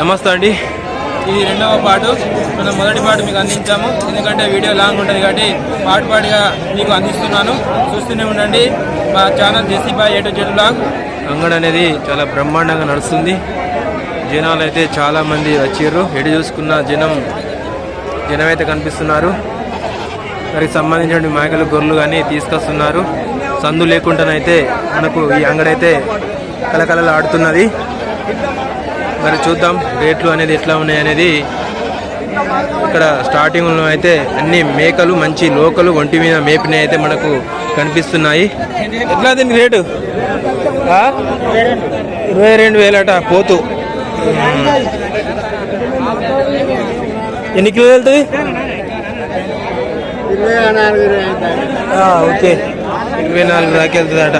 నమస్తే అండి. ఇది రెండవ పాటు. మనం మొదటి పాటు మీకు అందించాము. ఎందుకంటే వీడియో లాంగ్ ఉంటుంది కాబట్టి పాటు పాటుగా మీకు అందిస్తున్నాను. చూస్తూనే ఉండండి. మా channel JC A to Z blog. అంగడి అనేది చాలా బ్రహ్మాండంగా నడుస్తుంది. జనాలు అయితే చాలా మంది వచ్చారు ఎటు చూసుకున్న జనం జనం అయితే కనిపిస్తున్నారు. దానికి సంబంధించిన మేకలు గొర్రెలు కానీ తీసుకొస్తున్నారు. సందు లేకుండానైతే మనకు ఈ అంగడి అయితే కలకలలు ఆడుతున్నది మరి చూద్దాం రేట్లు అనేది ఎట్లా ఉన్నాయి అనేది. ఇక్కడ స్టార్టింగ్లో అయితే అన్ని మేకలు మంచి లోకలు ఒంటి మీద మేపినవి అయితే మనకు కనిపిస్తున్నాయి. ఎట్లా దీని రేటు? ఇరవై రెండు వేలట పోతు. ఎన్ని కిలోలు వెళ్తుంది? ఓకే. ఇరవై నాలుగు దాకా వెళ్తుందట.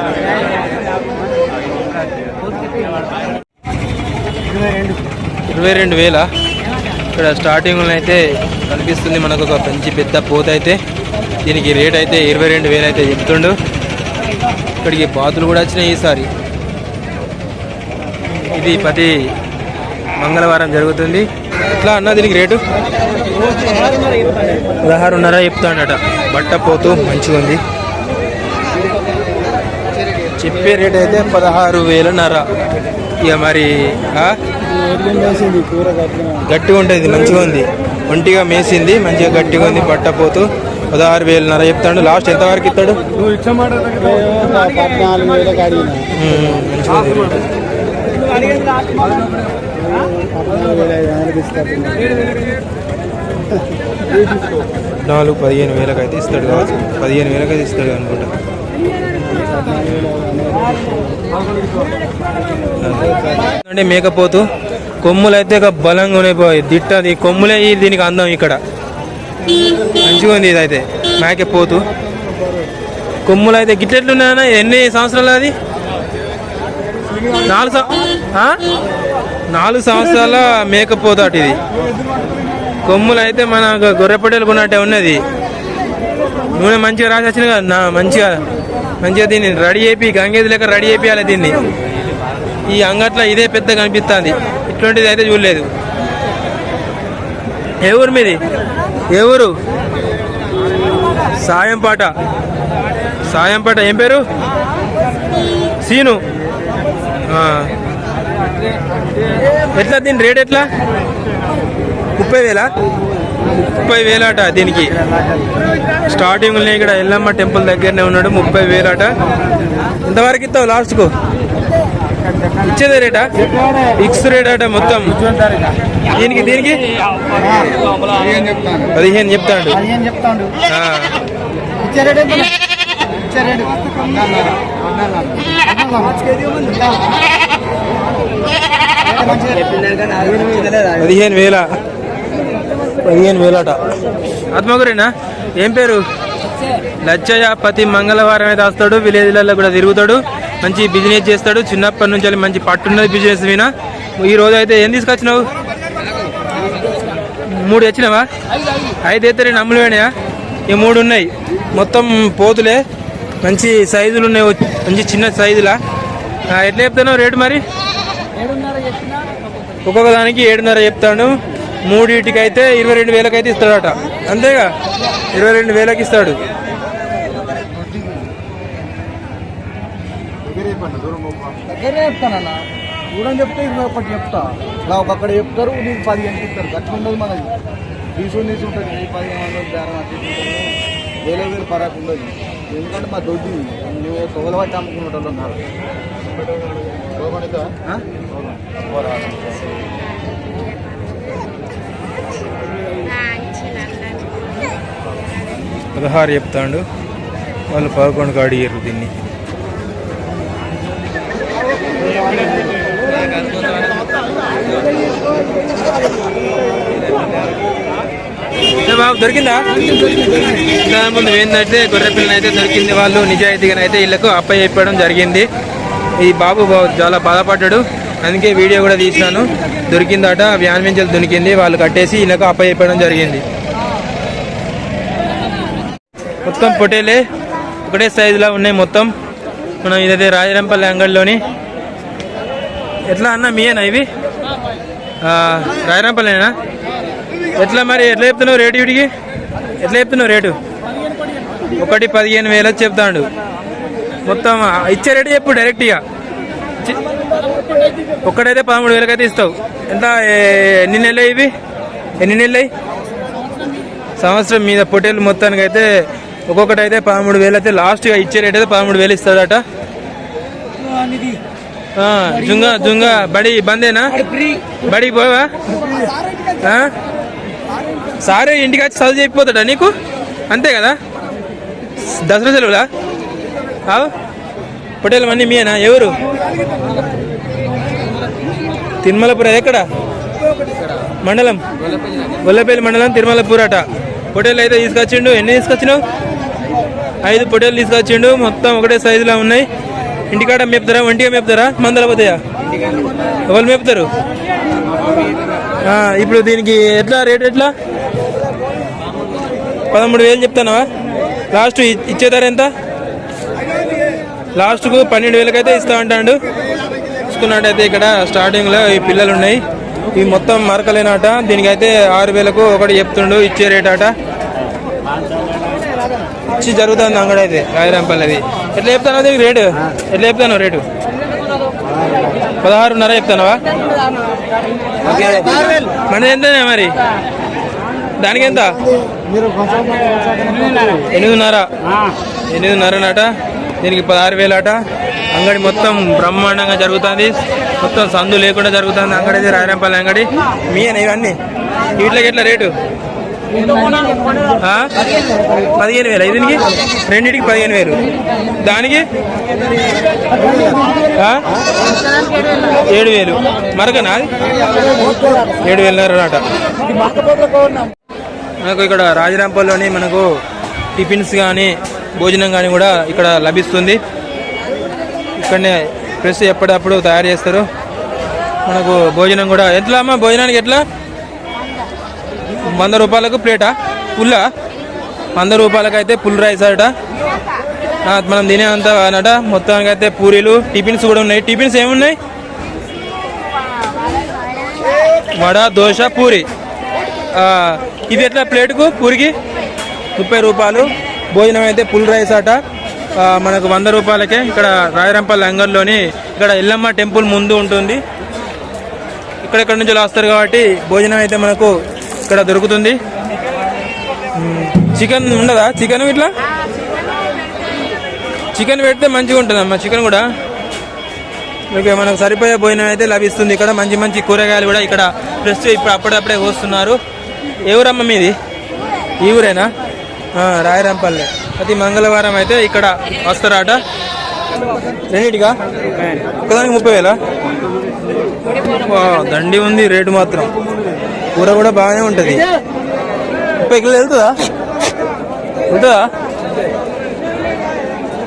ఇరవై రెండు. వేల? ఇక్కడ స్టార్టింగ్లో అయితే కనిపిస్తుంది మనకు ఒక మంచి పెద్ద పోత అయితే దీనికి రేట్ అయితే ఇరవై రెండు వేలు అయితే చెప్తుండు. ఇక్కడికి బాతులు కూడా వచ్చినాయి ఈసారి. ఇది ప్రతి మంగళవారం జరుగుతుంది. ఎట్లా అన్న దీనికి రేటు? పదహారున్నర చెప్తాడట. బట్ట పోతూ మంచిగా ఉంది చెప్పే రేట్ అయితే పదహారు వేలన్నర. ఇక మరి గట్టిగా ఉంటుంది మంచిగా ఉంది. ఒంటిగా మేసింది మంచిగా గట్టిగా ఉంది బట్ట పోతూ పదహారు వేలన్నర చెప్తాడు. లాస్ట్ ఎంత వరకు ఇస్తాడు? నాలుగు పదిహేను వేలకు అయితే ఇస్తాడు కావచ్చు. పదిహేను వేలకు అయితే ఇస్తాడు అనుకుంటా. అంటే మేకపోతు కొమ్ములు అయితే ఇక బలంగా ఉన్నాయి దిట్టది. కొమ్ములే దీనికి అందం ఇక్కడ. మంచిగా ఉంది ఇదైతే. మేకపోతు కొమ్ములు అయితే గిట్లెట్లున్నాయన్నా ఎన్ని సంవత్సరాలు అది? నాలుగు నాలుగు సంవత్సరాల మేకపోతాటి ఇది. కొమ్ములు అయితే మన గొర్రెపట్టెలు కొన్నట్టే ఉన్నది. నూనె మంచిగా రాసి వచ్చిన కదా మంచిగా మంచిగా దీన్ని రెడీ చేపి గంగేది లెక్క రెడీ చేపియాలి దీన్ని. ఈ అంగట్లో ఇదే పెద్ద కనిపిస్తుంది. ఇటువంటిది అయితే చూడలేదు. ఏ ఊరు మీది? ఏ ఊరు? సాయంపాట. సాయంపాట ఏం పేరు? సీను. ఎట్లా దీని రేట్ ఎట్లా? ముప్పై వేలా? ముప్పై వేలాట దీనికి. స్టార్టింగ్ ఇక్కడ ఎల్లమ్మ టెంపుల్ దగ్గరనే ఉన్నాడు ముప్పై వేలాట. ఎంతవరకు ఇస్తావు లాస్ట్కు? ఇచ్చేదే రేటా? ఫిక్స్ రేట్ అట మొత్తం? దీనికి దీనికి? పదిహేను చెప్తాడు. పదిహేను వేల. పదిహేను వేలట. ఆత్మగురేనా? ఏం పేరు? లచ్చయ్య ప్రతి మంగళవారం అయితే వస్తాడు విలేజ్లలో కూడా తిరుగుతాడు. మంచి బిజినెస్ చేస్తాడు. చిన్నప్పటి నుంచి మంచి పట్టున్నది బిజినెస్ మీద. ఈ రోజు అయితే ఏం తీసుకొచ్చినావు? మూడు తెచ్చినావా? ఐదు అయితే రెండు అమ్ములు ఈ మూడు ఉన్నాయి. మొత్తం పోతులే. మంచి సైజులు ఉన్నాయి. మంచి చిన్న సైజులా. ఎట్లా చెప్తున్నావు రేటు మరి? ఒక్కొక్క దానికి ఏడున్నర చెప్తాడు. మూడింటికి అయితే ఇరవై రెండు వేలకి అయితే ఇస్తాడట. అంతేగా? ఇరవై రెండు వేలకి ఇస్తాడు. దగ్గరే చెప్తానన్న దూరం చెప్తే ఇరవై ఒకటి చెప్తా. ఇలా ఒక్కడ చెప్తారు నీకు పదిహేను ఇస్తారు గట్ల ఉండదు మనకి తీసుకుని తీసి ఉంటుంది నీ పదిహేను వందలు బేరం అంటే వేల వేలు పరాకు ఉండదు ఎందుకంటే మా దొడ్డి నువ్వు తోల పట్టి అమ్ముకునే వాళ్ళు ఉన్నారు పదహారు చెప్తాడు. వాళ్ళు పదకొండుకి అడిగారు దీన్ని. బాబు దొరికిందా? దాని ముందు ఏంటంటే గొర్రె పిల్లనైతే దొరికింది వాళ్ళు నిజాయితీగా అయితే వీళ్ళకు అప్ప చెప్పడం జరిగింది. ఈ బాబు చాలా బాధపడ్డాడు. అందుకే వీడియో కూడా తీసినాను దొరికిందట వ్యాన్ మించలు దొరికింది వాళ్ళు కట్టేసి వీళ్ళకు అప్ప చెప్పడం జరిగింది. మొత్తం పొటేలే ఒకటే సైజులో ఉన్నాయి మొత్తం. మనం ఇదైతే రాజరంపల్లి అంగడిలోని. ఎట్లా అన్న మీయేనా ఇవి? రాయరాంపల్లేనా ఎట్లా మరి ఎట్లా చెప్తున్నావు రేటు వీటికి ఎట్లా చెప్తున్నావు రేటు? ఒకటి పదిహేను వేలు చెప్తాడు. మొత్తం ఇచ్చే రేటు చెప్పు డైరెక్ట్ ఇక. చి- ఒక్కడైతే పదమూడు వేలకైతే ఇస్తావు. ఎంత ఎన్ని నెలలు ఇవి? ఎన్ని నెలలు సంవత్సరం మీద పొటేలు మొత్తానికి అయితే ఒక్కొక్కటి అయితే పదమూడు వేలు అయితే లాస్ట్గా ఇచ్చే రేట్ అయితే పదమూడు వేలు ఇస్తాడట. జుంగా జుంగా బడి బందేనా? బడికి పోవా? సారే ఇంటికి వచ్చి చదువు చెప్పిపోతాడా నీకు? అంతే కదా? దసరా సెలవులా? అవు పొట్టేలు అన్నీ మీయేనా? ఎవరు? తిరుమలపుర ఎక్కడ? మండలం? గొల్లపల్లి మండలం తిరుమలపురట పొటేలు అయితే తీసుకొచ్చిండు. ఎన్ని తీసుకొచ్చినావు? ఐదు పొటేలు తీసుకొచ్చిండు. మొత్తం ఒకటే సైజులో ఉన్నాయి. ఇంటికాడ మేపుతారా? ఒంటిగా మేపుతారా? మందల పోతాయా? ఎవరు మేపుతారు? ఇప్పుడు దీనికి ఎట్లా రేట్ ఎట్లా? పదమూడు వేలు చెప్తానా లాస్ట్ ఇ- ఇచ్చే ధర ఎంత? లాస్ట్కు పన్నెండు వేలకైతే ఇస్తా ఉంటాడు చూసుకున్నట్టయితే ఇక్కడ స్టార్టింగ్లో ఈ పిల్లలు ఉన్నాయి ఇవి మొత్తం మరకలేనట. దీనికైతే ఆరు వేలకు ఒకటి చెప్తుండు ఇచ్చే రేట్ అట ఇచ్చి జరుగుతుంది అంగడి అయితే రాయరాంపల్లిది. ఎట్లా చెప్తాను దీనికి రేటు? ఎట్లా చెప్తాను రేటు? పదహారున్నర చెప్తానవా? మనది ఎంతనే మరి? దానికి ఎంత? కొంచెం ఎనిమిదిన్నర ఎనిమిదిన్నరనట దీనికి పదహారు వేలు అట అంగడి మొత్తం బ్రహ్మాండంగా జరుగుతుంది. మొత్తం సందు లేకుండా జరుగుతుంది అంగడి అయితే రాయరంపల్లి అంగడి. మీ అని ఇవన్నీ? వీటికి ఎట్లా రేటు? పదిహేను వేలు? దీనికి? రెండింటికి పదిహేను వేలు. దానికి? ఏడు వేలు. మరకనా ఏడు వేలున్నర అట మనకు ఇక్కడ రాజరాంపల్లిలోని మనకు టిఫిన్స్ కానీ భోజనం కానీ కూడా ఇక్కడ లభిస్తుంది. ఇక్కడనే ఫ్రెష్ ఎప్పటికప్పుడు తయారు చేస్తారు. మనకు భోజనం కూడా ఎట్లా అమ్మా? భోజనానికి ఎట్లా? వంద రూపాయలకు ప్లేటా? పుల్లా? వంద రూపాయలకి అయితే పుల్ రైస్ అట. మనం తినే అంత అనట మొత్తానికి అయితే పూరీలు టిఫిన్స్ కూడా ఉన్నాయి. టిఫిన్స్ ఏమున్నాయి? వడ దోశ పూరి. ఇది ఎట్లా ప్లేట్కు పూరికి? ముప్పై రూపాయలు. భోజనం అయితే పుల్ రైస్ అట. మనకు వంద రూపాయలకే ఇక్కడ రాయరంపల్లి అంగర్లోని ఇక్కడ ఎల్లమ్మ టెంపుల్ ముందు ఉంటుంది. ఇక్కడెక్కడి నుంచి వస్తారు కాబట్టి భోజనం అయితే మనకు ఇక్కడ దొరుకుతుంది. చికెన్ ఉండదా? చికెన్ ఇట్లా? చికెన్ పెడితే మంచిగా ఉంటుందమ్మా చికెన్ కూడా. ఓకే మనకు సరిపోయే భోజనం అయితే లభిస్తుంది. ఇక్కడ మంచి మంచి కూరగాయలు కూడా ఇక్కడ ఫ్రెష్ ఇప్పుడు అప్పుడప్పుడే కోస్తున్నారు. ఏ ఊరమ్మ మీది? ఈ ఊరేనా? రాయరంపల్లె. ప్రతి మంగళవారం అయితే ఇక్కడ వస్తారట. రెండింటిగా ఒకదానికి ముప్పై వేలా? వా, దండి ఉంది రేటు మాత్రం. కూర కూడా బాగానే ఉంటుంది. ముప్పై కిలో వెళ్తుందా? ఉంటుందా?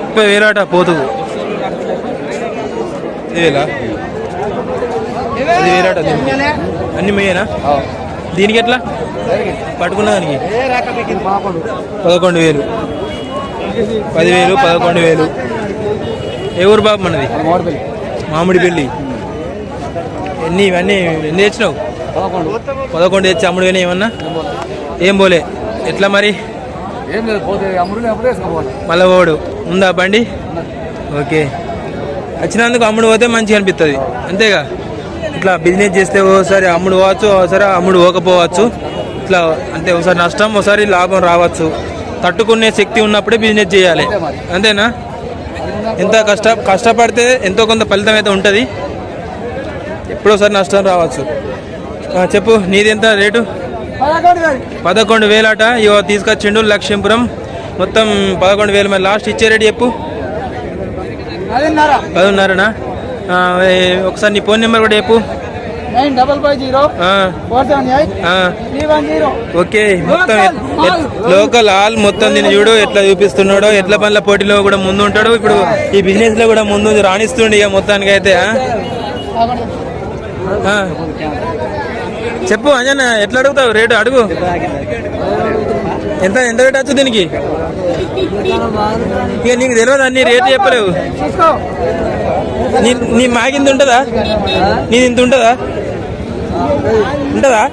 ముప్పై వేలాట పోతుకు ఇది వేలా? అది వేలాట అన్ని మెయ్యేనా? దీనికి ఎట్లా? పట్టుకున్న దానికి. పదకొండు వేలు. పదివేలు పదకొండు వేలు. ఏ ఊరు బాబు మనది? మామిడి పెళ్ళి ఎన్ని ఇవన్నీ ఎన్ని తెచ్చినావు? పదకొండు. తెచ్చి అమ్ముడు కానీ ఏమన్నా? ఏం పోలే. ఎట్లా మరి? మళ్ళా పోడు. ఉందా బండి? ఓకే. వచ్చినందుకు అమ్ముడు పోతే మంచిగా అనిపిస్తుంది అంతేగా? ఇట్లా బిజినెస్ చేస్తే ఓసారి అమ్ముడు పోవచ్చు ఒకసారి అమ్ముడు పోకపోవచ్చు. ఇట్లా అంతే ఒకసారి నష్టం ఒకసారి లాభం రావచ్చు. తట్టుకునే శక్తి ఉన్నప్పుడే బిజినెస్ చేయాలి. అంతేనా? ఎంత కష్ట కష్టపడితే ఎంతో కొంత ఫలితం అయితే ఉంటుంది. ఎప్పుడోసారి నష్టం రావచ్చు. చెప్పు నీది ఎంత రేటు? పదకొండు వేలట. ఇవో తీసుకొచ్చిండు లక్ష్మీపురం. మొత్తం పదకొండు వేలు మరి. లాస్ట్ ఇచ్చే రేటు చెప్పు. పదిన్నరనా? ఒకసారి నీ ఫోన్ నెంబర్ కూడా చెప్పు. ఓకే మొత్తం లోకల్ ఆల్ మొత్తం దీన్ని చూడు ఎట్లా చూపిస్తున్నాడో ఎట్ల పనుల పోటీలో కూడా ముందు ఉంటాడు ఇప్పుడు ఈ బిజినెస్లో కూడా ముందు రాణిస్తుండే ఇక మొత్తానికి అయితే. చెప్పు అంజన్న ఎట్లా అడుగుతావు? రేటు అడుగు. ఎంత ఎంత రేట్ వచ్చు దీనికి? ఇక నీకు తెలియదు అన్ని రేటు చెప్పలేవు. నీ నీ మాకింత ఉంటుందా? నీది ఇంత ఉంటుందా? ఉంటుందా?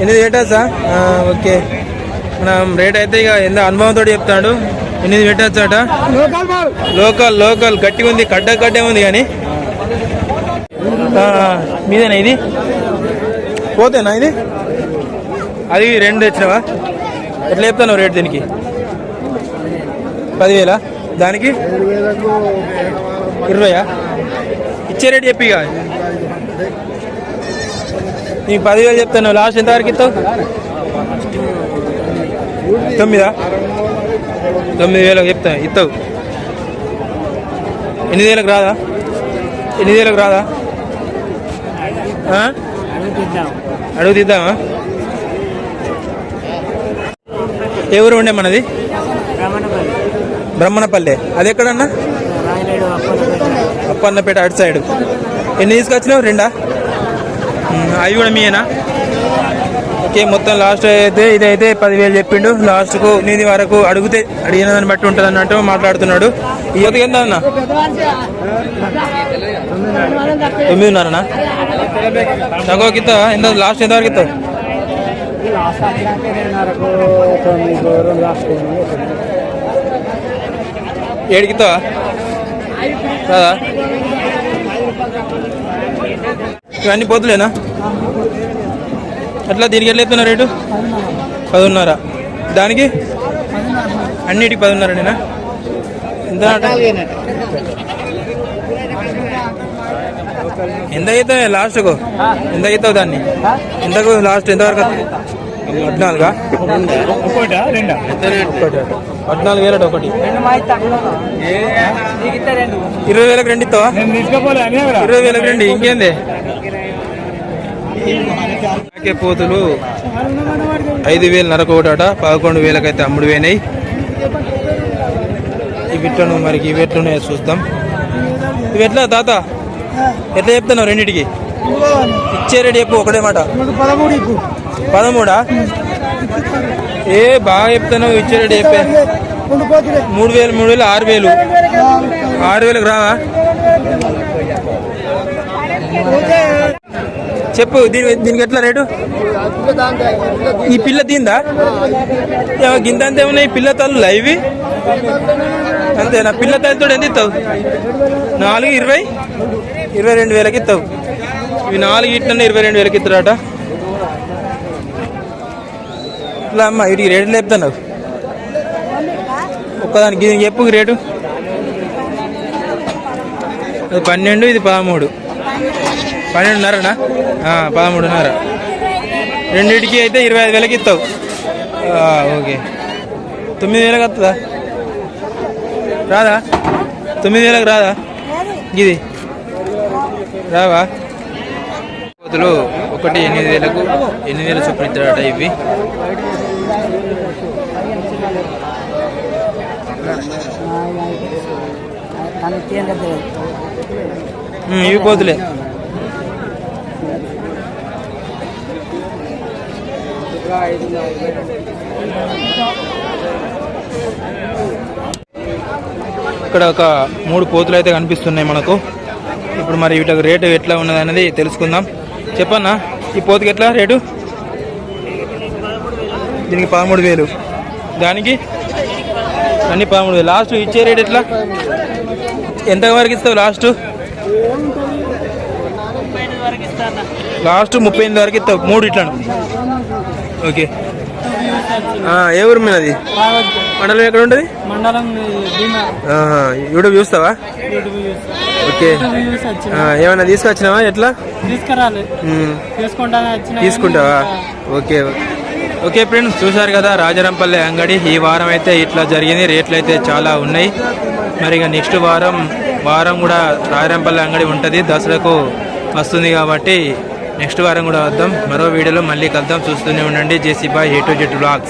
ఎనిమిది పెట్టచ్చా ఓకే. మనం రేట్ అయితే ఇక ఎంత అనుభవంతో చెప్తాడు. ఎనిమిది పెట్టచ్చట లోకల్ లోకల్ గట్టిగా ఉంది కడ్డ కడ్డే ఉంది కానీ. మీదేనా ఇది? పోతేనా ఇది? అది రెండు తెచ్చినావా? ఎట్లా చెప్తాను రేట్ దీనికి? పదివేలా? దానికి? ఇరవయా? ఇచ్చే రేట్ చెప్పి ఇక. నీకు పదివేలు చెప్తాను. లాస్ట్ ఎంత వరకు ఇస్తావు? తొమ్మిదా? తొమ్మిది వేలకు చెప్తా. ఇస్తావు. ఎనిమిది వేలకు రాదా? ఎనిమిది వేలకు రాదా? అడుగు తీద్దామా? ఏ ఊరు ఉండే మనది? బ్రహ్మణపల్లె. అది ఎక్కడన్నా? అప్పన్నపేట అటు సైడ్. ఎన్ని తీసుకొచ్చినావు? రెండా? అవి కూడా మీయేనా? ఓకే మొత్తం లాస్ట్ అయితే ఇదైతే పదివేలు చెప్పిండు. లాస్ట్కు నీది వరకు అడిగితే అడిగిన దాన్ని బట్టి ఉంటుంది అన్నట్టు మాట్లాడుతున్నాడు. ఈ యువతకి ఎంత అన్న? తొమ్మిదిన్నరనా? తక్కువ ఇస్తావా ఎంత లాస్ట్ ఎంత వరకు ఇస్తావు ఏడుకి ఇస్తావా ఇవన్నీ పోతులేనా? ఎట్లా దీనికి ఎట్లా రేటు? పదిన్నర. దానికి? అన్నిటికి పదిన్నరనేనా? ఎంత? ఎంత అవుతావు లాస్ట్కు? ఎంత అవుతావు దాన్ని? ఎంతకు లాస్ట్? ఎంతవరకు పద్నాలుగా? ఒకటి పద్నాలుగు వేలట ఒకటి. ఇరవై వేలకు రెండు ఇస్తావా? ఇరవై వేలకు రెండు ఇంకేంది? పోతులు. ఐదు వేలు నరకు ఒకటట పదకొండు వేలకైతే అమ్ముడు పోయినాయి. ఇవి ఎట్లను మరి? ఇవి ఎట్లున్నాయో చూద్దాం. ఇవి ఎట్లా తాత? ఎట్లా చెప్తున్నావు రెండింటికి? ఇచ్చే రేటు చెప్పు ఒకటే మాట. పదమూడా? ఏ బాగా చెప్తున్నావు ఇచ్చే రేటు చెప్పే. మూడు వేలు మూడు వేలు ఆరు వేలు. ఆరు వేలకు రావా? చెప్పు దీని దీనికి ఎట్లా రేటు? ఈ పిల్ల దీందా? ఏమో గింత అంతే ఉన్నాయి పిల్ల తల్లు ఇవి? అంతేనా? పిల్ల తల్లితో ఎంత ఇస్తావు? నాలుగు ఇరవై? ఇరవై రెండు వేలకి ఇస్తావు ఇవి నాలుగు ఇట్లనే ఇరవై రెండు వేలకి ఇస్తారట ఇట్లా అమ్మ వీటికి రేటు లేపుతున్నావు. ఒక్కదానికి దీనికి చెప్పు రేటు. అది పన్నెండు ఇది పదమూడు. పన్నెండున్నరనా? పదమూడున్నర. రెండింటికి అయితే ఇరవై ఐదు వేలకి ఇస్తావు ఓకే. తొమ్మిది వేలకు వస్తుందా రాదా? తొమ్మిది వేలకు రాదా. ఇది రావా? కోతులు ఒకటి ఎనిమిది వేలకు ఎనిమిది వేల చొప్పున ఇస్తాడట ఇవి. ఇవి కోతులే. ఇక్కడ ఒక మూడు కోతులు అయితే కనిపిస్తున్నాయి మనకు. ఇప్పుడు మరి వీటికి రేటు ఎట్లా ఉన్నది అనేది తెలుసుకుందాం. చెప్పన్నా ఈ పోతుకి ఎట్లా రేటు? దీనికి పదమూడు వేలు. దానికి? అన్ని పదమూడు వేలు. లాస్ట్ ఇచ్చే రేట్ ఎట్లా? ఎంత వరకు ఇస్తావు లాస్ట్? లాస్ట్ ముప్పై ఎనిమిది వరకు ఇస్తావు. మూడు ఇట్లా ఓకే. ఎవరు ఏ ఊరు మండలం ఎక్కడ ఉంటుంది? మండలం యూట్యూబ్ చూస్తావా? ఓకే. ఏమైనా తీసుకొచ్చినావా ఎట్లా? తీసుకురాలి. తీసుకుంటావా? ఓకే. ఓకే ఫ్రెండ్స్ చూసారు కదా రాజరంపల్లి అంగడి. ఈ వారం అయితే ఇట్లా జరిగింది. రేట్లు అయితే చాలా ఉన్నాయి. మరి ఇక నెక్స్ట్ వారం వారం కూడా రాజరంపల్లి అంగడి ఉంటుంది. దసరాకు వస్తుంది కాబట్టి నెక్స్ట్ వారం కూడా వద్దాం. మరో వీడియోలో మళ్ళీ కలుద్దాం. చూస్తూనే ఉండండి. JC boy A to Z blogs.